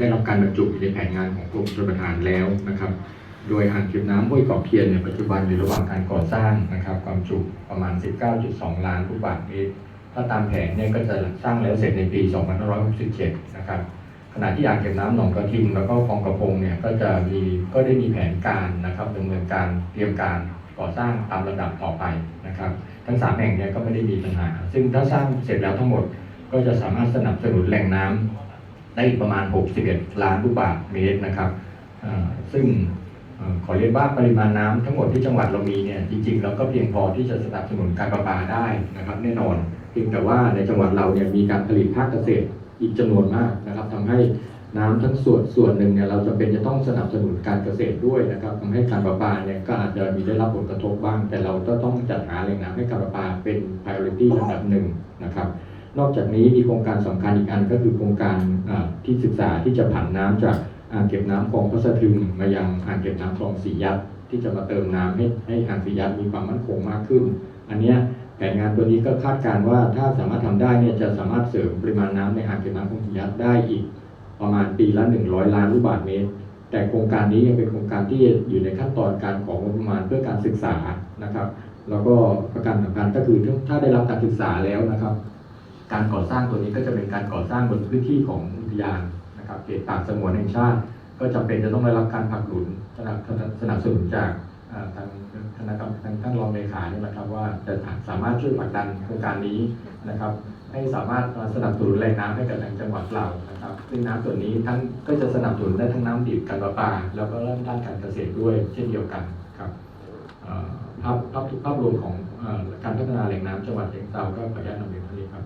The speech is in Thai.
ได้รับการบรรจุอยู่ในแผนงานของกรมชลประทานแล้วนะครับ โดยอ่างเก็บน้ำห้วยกอกเพียนเนี่ยปัจจุบันอยู่ระหว่างการก่อสร้างนะครับ ความจุประมาณ 19.2 ล้านลูกบาศก์เมตร ถ้าตามแผนเนี่ยก็จะสร้างแล้วเสร็จในปี 2567 นะครับ ขณะที่อ่างเก็บน้ำหนองกระทิงแล้วก็คลองกระพงเนี่ยก็จะมีก็ได้มีแผนการนะครับดำเนินการเตรียมการก่อสร้างตามระดับต่อไปนะครับ ทั้งสามแห่งเนี่ยก็ไม่ได้มีปัญหา ซึ่งถ้าสร้างเสร็จแล้วทั้งหมดก็จะสามารถสนับสนุนแหล่งน้ำ ได้อีกประมาณ 61 ล้านลูกบาศก์เมตรนะครับซึ่งอขอเรียนว่าปริมาณน้ำทั้งหมดที่จังหวัดเรามีเนี่ยจริงๆเราก็เพียงพอที่จะสนับสนุนการประปาได้นะครับ แน่นอนเพียงแต่ว่าในจังหวัดเราเนี่ยมีการผลิตภาคเกษตรอีกจำนวนมากนะครับทำให้น้ำทั้งส่วนส่วนหนึ่งเนี่ยเราจำเป็นจะต้องสนับสนุนการเกษตรด้วยนะครับทำให้การประปาเนี่ยก็อาจจะมีได้รับผลกระทบบ้าง แต่เราก็ต้องจัดหาแหล่งน้ำให้การประปาเป็น priority ลำดับหนึ่งนะครับ นอกจากนี้มีโครงการสำคัญอีกอันก็คือโครงการที่ศึกษาที่จะผันน้ำจากอ่างเก็บน้ำคลองพระสะทึงมายังอ่างเก็บน้ำคลองสียัดที่จะมาเติมน้ำให้ให้อ่างสียัดมีความมั่นคงมากขึ้น อันเนี้ยแผนงานตัวนี้ก็คาดการณ์ว่าถ้าสามารถทำได้เนี่ยจะสามารถเสริมปริมาณน้ำในอ่างเก็บน้ำคลองสียัดได้อีก ประมาณปีละ 100 ล้านลูกบาศก์เมตร แต่โครงการนี้ยังเป็นโครงการที่อยู่ในขั้นตอนการของงบประมาณเพื่อการศึกษานะครับ แล้วก็ประการสำคัญก็คือถ้าได้รับการศึกษาแล้วนะครับ การก่อสร้างตัวนี้ก็จะเป็นการก่อสร้างบนพื้นที่ของอุทยานนะครับเขตป่าสงวนแห่งชาติ ก็จำเป็นจะต้องได้รับการผลักดันสนับสนับสนุนจากทางคณะกรรมการท่านรองเลขานี่ยนะครับว่าจะสามารถช่วยผลักดันโครงการนี้นะครับให้สามารถสนับสนุนแหล่งน้ำให้กับทางจังหวัดเรานะครับ ซึ่งน้ำส่วนนี้ทั้งก็จะสนับสนุนได้ทั้งน้ำดิบการประปา แล้วก็เรื่องด้านการเกษตรด้วยเช่นเดียวกันครับภาพภาพภาพรวมของการพัฒนาแหล่งน้ำจังหวัดเชียงเทราก็ขออนุญาตนำเรียนครับ